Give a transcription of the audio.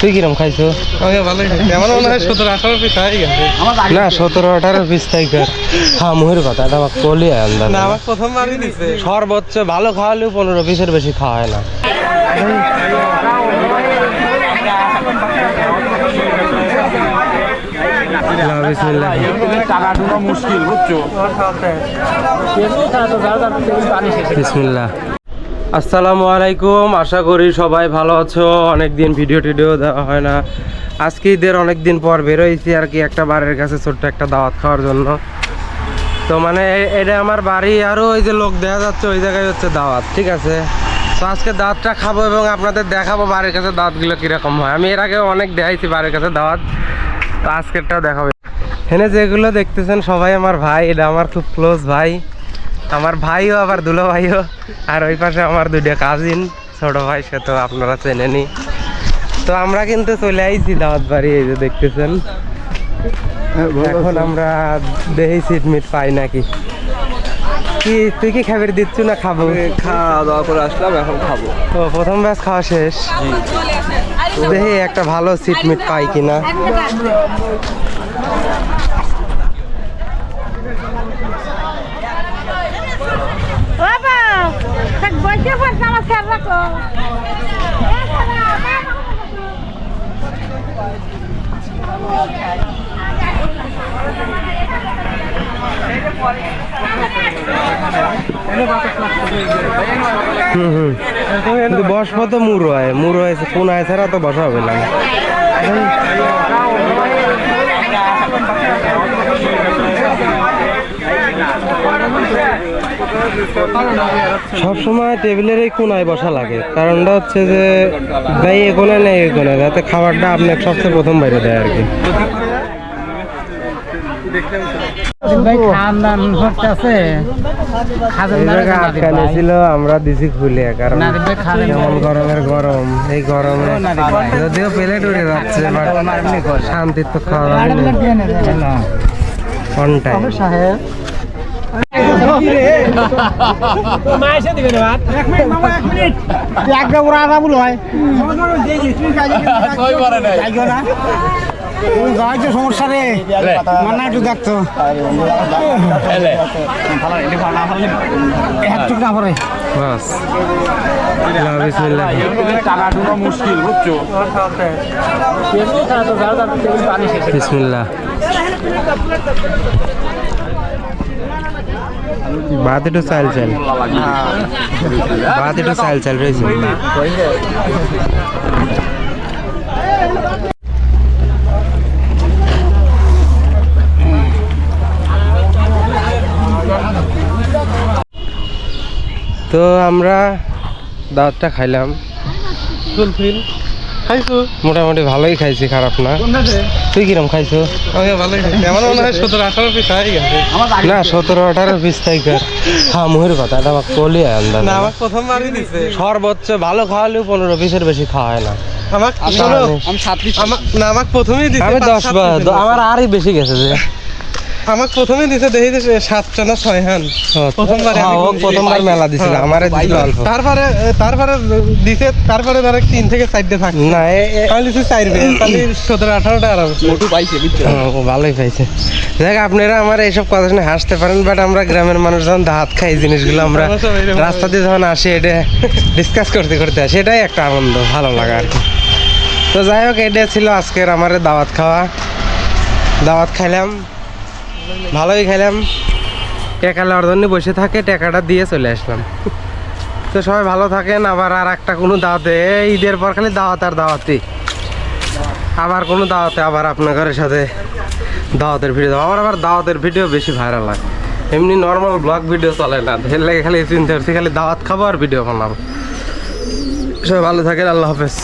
তুই কিরম খাইছো? না সতেরো আঠারো পিস তাই কর হ্যাঁ মুহের কথা এটা আমার কলি সর্বোচ্চ ভালো খাওয়ালেও পনেরো পিসের বেশি খাওয়া হয় না বিসমিল্লাহ। আসসালামু আলাইকুম, আশা করি সবাই ভালো আছো। অনেকদিন ভিডিও টিডিও দেওয়া হয় না। আজকে ঈদের অনেক দিন পর বেরোইছি আর কি একটা বাড়ির কাছে ছোট্ট একটা দাওয়াত খাওয়ার জন্য। তো মানে এটা আমার বাড়ি আরও ওই যে লোক দেখা যাচ্ছে, ওই জায়গায় হচ্ছে দাওয়াত, ঠিক আছে? তো আজকে দাঁতটা খাব এবং আপনাদের দেখাবো বাড়ির কাছে দাঁতগুলো কীরকম হয়। আমি এর আগে অনেক দেখাইছি বাড়ির কাছে দাওয়াত। তো আজকেরটাও দেখাবো। এখানে যেগুলো দেখতেছেন সবাই আমার ভাই, এটা আমার খুব ক্লোজ ভাই। আমার ভাইও আবার দুলো ভাইও। আর ওই পাশে আমার দুইটা কাজিন ছোট ভাই সে তো আপনারা চেনেনি তো আমরা কিন্তু চলে আইছি দাওয়াত বাড়ি এই যে দেখতেছেন। এখন আমরা দেহি সিট মিট পাই নাকি? কি তুই কি খাবার দিচ্ছ না খাব? খাওয়া দাওয়া করে আসলাম এখন খাব। তো প্রথম ব্যাচ খাওয়া শেষ। দেখি একটা ভালো সিট মিট পাই কিনা বাবা থাক বসে পড়ছে আমার খেয়াল রাখো। হুম হুম। কিন্তু বসবো তো মুড়ো হয় মুড়ো হয়েছে কোন হয় ছাড়া তো বসা হবে না। সবসময় টেবিলের এই কোনায় বসা লাগে। কারণটা হচ্ছে যে ভাই এ কোনে নেই এ কোনে যাতে খাবারটা আপনাকে সবচেয়ে প্রথম বাইরে দেয় আর কি। ছিল আমরা দিছি খুলে কারণ গরমের গরম এই গরমে যদিও প্লেট উড়ে যাচ্ছে শান্তির তো খাওয়া অন টাইম একটা ওরা আরা বলো হয় গাড়িতে সমস্যা রে। মান্না একটু দেখতো। একটু না পরে বাস। লা, বিসমিল্লাহ বিসমিল্লাহ। বাদ একটু চাল চাল। বাদ একটু চাল চাল রয়েছে। তো আমরা দাওয়াতটা খাইলাম। ফুলফিল খাইছো? মোটামুটি ভালোই খাইছি খারাপ না। তুই কিরম খাইছো? আমাকে ভালোই খাইছি। আমার মনে হয় সতেরো আঠারো পিস হয়ে গেছে না সতেরো আঠারো পিস তাই হ্যাঁ মুহের কথা এটা আমার কলি আন্দাজ। না আমার প্রথমবারই দিছে। সর্বোচ্চ ভালো খাওয়ালেও পনেরো পিসের বেশি খাওয়া হয় না আমার শোনো, আমি আমার না আমার প্রথমেই দিছে আমি দশ। আমার আরই বেশি গেছে যে। দিছে দেখি যে সাতটা না ছয় হান প্রথমবারে হ্যাঁ। প্রথমবার মেলা দিছিল হ্যাঁ, আমারে দিছিল অল্প। তারপরে তারপরে দিছে তারপরে ধরে তিন থেকে চারটে থাকে। না আমি দিছি তাহলে সতেরো আঠারোটা আরাম মোটু পাইছে হ্যাঁ, ভালোই পাইছে। দেখ আপনারা আমার এইসব কথা শুনে হাসতে পারেন বাট আমরা গ্রামের মানুষ যখন হাত খাই জিনিসগুলো আমরা আমরা রাস্তা দিয়ে যখন আসি এটা ডিসকাস করতে করতে আসি এটাই একটা আনন্দ ভালো লাগা আর কি। তো যাই হোক এটা ছিল আজকের আমার দাওয়াত খাওয়া। দাওয়াত খাইলাম। ভালোই খেলাম টেকা লওয়ার জন্য বসে থাকে, টাকাটা দিয়ে চলে আসলাম। তো সবাই ভালো থাকেন, আবার আর একটা কোনো দাওয়াতে ঈদের পর খালি দাওয়াত আর দাওয়াতই। আবার কোনো দাওয়াতে, আবার আপনার ঘরের সাথে দাওয়াতের ভিডিও আমার আবার দাওয়াতের ভিডিও বেশি ভাইরাল হয়। এমনি নর্মাল ব্লগ ভিডিও চলে না, এর লাগে খালি চিন্তা করছি, খালি দাওয়াত খাব আর ভিডিও বানাবো। সবাই ভালো থাকেন, আল্লাহ হাফেজ।